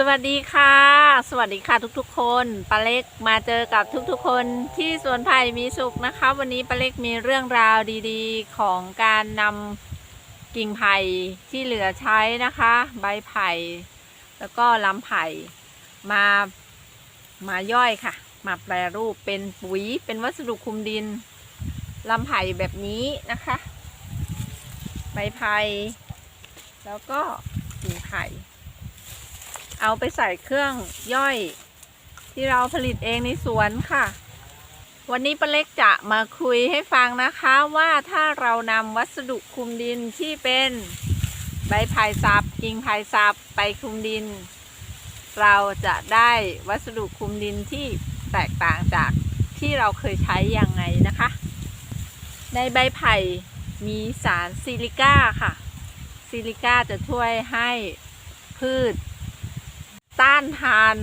สวัสดีค่ะ สวัสดีค่ะทุกๆ คนปาเล็กมาเจอกับทุกๆ คนที่สวนไผ่มีสุขนะคะ วันนี้ปาเล็กมีเรื่องราวดีๆ ของการนำกิ่งไผ่ที่เหลือใช้นะคะ ใบไผ่ แล้วก็ลำไผ่มามาย่อยค่ะ มาแปรรูปเป็นปุ๋ยเป็นวัสดุคุมดินลำไผ่แบบนี้นะคะ ใบไผ่แล้วก็กิ่งไผ่ เอาไปใส่เครื่องย่อย ที่เราผลิตเองในสวนค่ะ วันนี้ป้าเล็กจะมาคุยให้ฟังนะคะว่าถ้าเรานำวัสดุคลุมดินที่เป็นใบไผ่สับกิ่งไผ่สับไปคลุมดิน เราจะได้วัสดุคลุมดินที่แตกต่างจากที่เราเคยใช้อยังไงนะคะ ในใบไผ่มีสารซิลิก้าค่ะ ซิลิก้าจะช่วยให้พืช ต้านทาน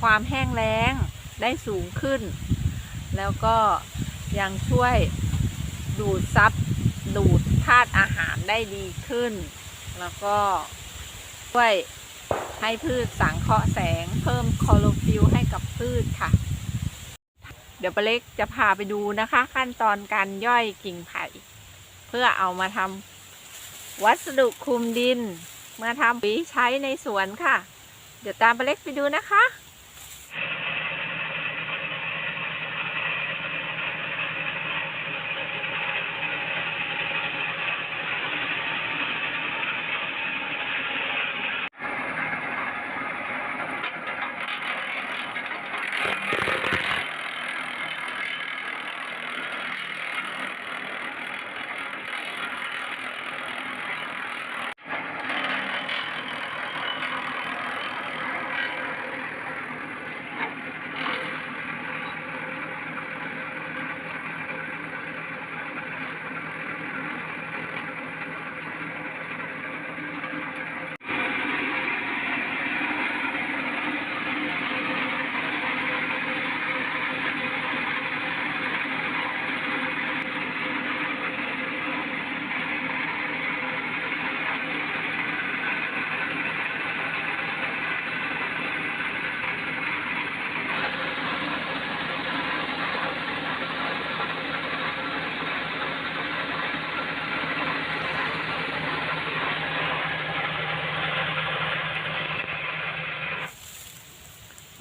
ความแห้งแล้งได้สูงขึ้น แล้วก็ยังช่วยดูดซับดูดธาตุอาหารได้ดีขึ้น แล้วก็ช่วยให้พืชสังเคราะห์แสงเพิ่มคลอโรฟิลให้กับพืชค่ะ เดี๋ยวปเล็กจะพาไปดูนะคะ ขั้นตอนการย่อยกิ่งไผ่ เพื่อเอามาทำวัสดุคลุมดิน มาทำปุ๋ยใช้ในสวนค่ะ เดี๋ยวตามไปาเล็กไปดูนะคะ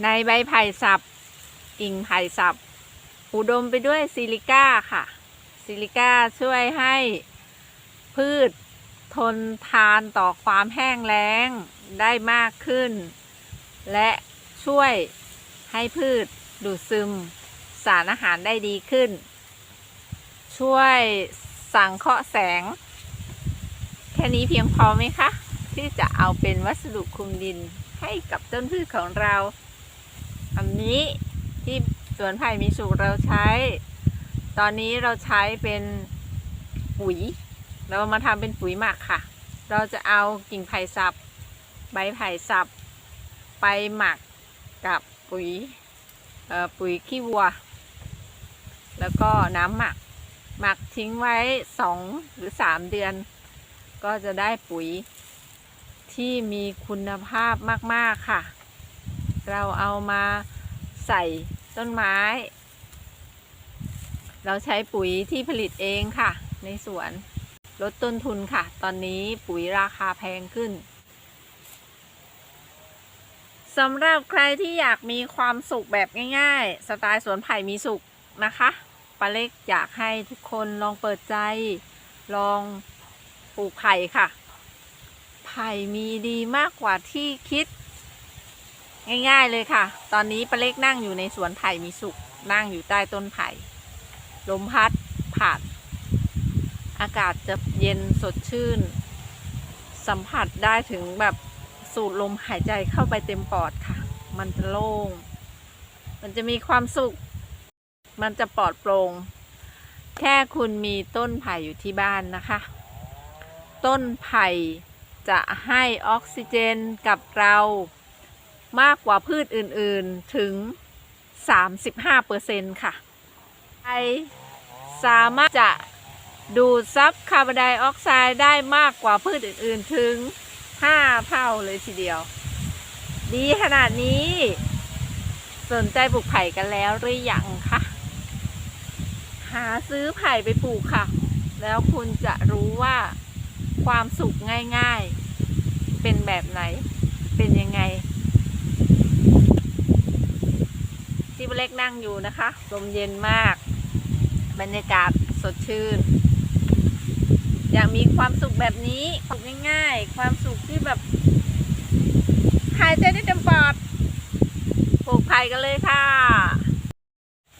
ในใบไผ่สับกิ่งไผ่สับ อุดมไปด้วยซิลิก้าค่ะ ซิลิก้าช่วยให้พืชทนทานต่อความแห้งแล้งได้มากขึ้น และช่วยให้พืชดูดซึมสารอาหารได้ดีขึ้น ช่วยสังเคราะห์แสง แค่นี้เพียงพอไหมคะ ที่จะเอาเป็นวัสดุคลุมดินให้กับต้นพืชของเรา อันนี้ที่สวนไผ่มีสุกเราใช้ ตอนนี้เราใช้เป็นปุ๋ย เรามาทำเป็นปุ๋ยหมักค่ะ เราจะเอากิ่งไผ่สับ ใบไผ่สับ ไปหมักกับปุ๋ยปุ๋ยขี้วัว แล้วก็น้ำหมัก หมักทิ้งไว้สองหรือสามเดือน ก็จะได้ปุ๋ยที่มีคุณภาพมาก ๆ ค่ะ เราเอามาใส่ต้นไม้ เราใช้ปุ๋ยที่ผลิตเองค่ะ ในสวนลดต้นทุนค่ะ ตอนนี้ปุ๋ยราคาแพงขึ้นสำหรับใครที่อยากมีความสุขแบบง่าย ๆ สไตล์สวนไผ่มีสุขนะคะปาเล็กอยากให้ทุกคนลองเปิดใจ ลองปลูกไผ่ค่ะ ไผ่มีดีมากกว่าที่คิด ง่ายๆเลยค่ะ ตอนนี้ปลาเล็กนั่งอยู่ในสวนไผ่มีสุขนั่งอยู่ใต้ต้นไผ่ ลมพัดผ่าน อากาศจะเย็นสดชื่น สัมผัสได้ถึงแบบสูดลมหายใจเข้าไปเต็มปอดค่ะ มันจะโล่ง มันจะมีความสุข มันจะปลอดโปร่ง แค่คุณมีต้นไผ่อยู่ที่บ้านนะคะ ต้นไผ่จะให้ออกซิเจนกับเรา มากกว่าพืชอื่นๆถึง 35%ค่ะไอสามารถจะดูดซับคาร์บอนไดออกไซด์ได้มากกว่าพืชอื่นๆถึง 5 เท่าเลยทีเดียว ดีขนาดนี้ สนใจปลูกไผ่กันแล้วหรือยังคะ หาซื้อไผ่ไปปลูกค่ะ แล้วคุณจะรู้ว่าความสุขง่ายๆ เป็นแบบไหน เป็นยังไง ที่เล็กนั่งอยู่นะคะ ลมเย็นมาก บรรยากาศสดชื่น อยากมีความสุขแบบนี้สุขง่ายๆ ความสุขที่แบบหายใจได้เต็มปอดปลูกไผ่กันเลยค่ะ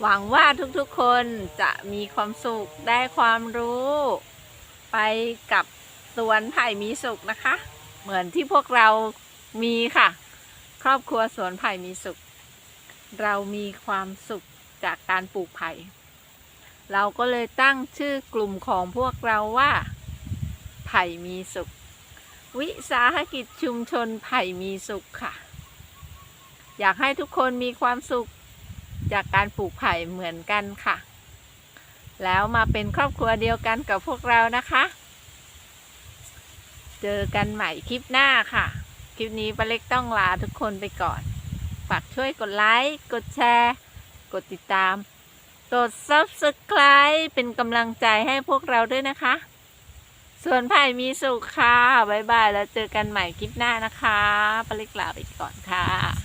หวังว่าทุกๆคนจะมีความสุขได้ความรู้ ไปกับสวนไผ่มีสุขนะคะ เหมือนที่พวกเรามีค่ะ ครอบครัวสวนไผ่มีสุข เรามีความสุขจากการปลูกไผ่ เราก็เลยตั้งชื่อกลุ่มของพวกเราว่า ไผ่มีสุข วิสาหกิจชุมชนไผ่มีสุขค่ะ อยากให้ทุกคนมีความสุขจากการปลูกไผ่เหมือนกันค่ะ แล้วมาเป็นครอบครัวเดียวกันกับพวกเรานะคะ เจอกันใหม่คลิปหน้าค่ะ คลิปนี้ป้าเล็กต้องลาทุกคนไปก่อนากช่วยกดไลค์ กดแชร์ กดติดตาม กด subscribe เป็นกำลังใจให้พวกเราด้วยนะคะ ส่วนไผ่มีสุขค่ะ บ๊ายบาย แล้วเจอกันใหม่คลิปหน้านะคะป้าเล็กลาไปก่อนค่ะ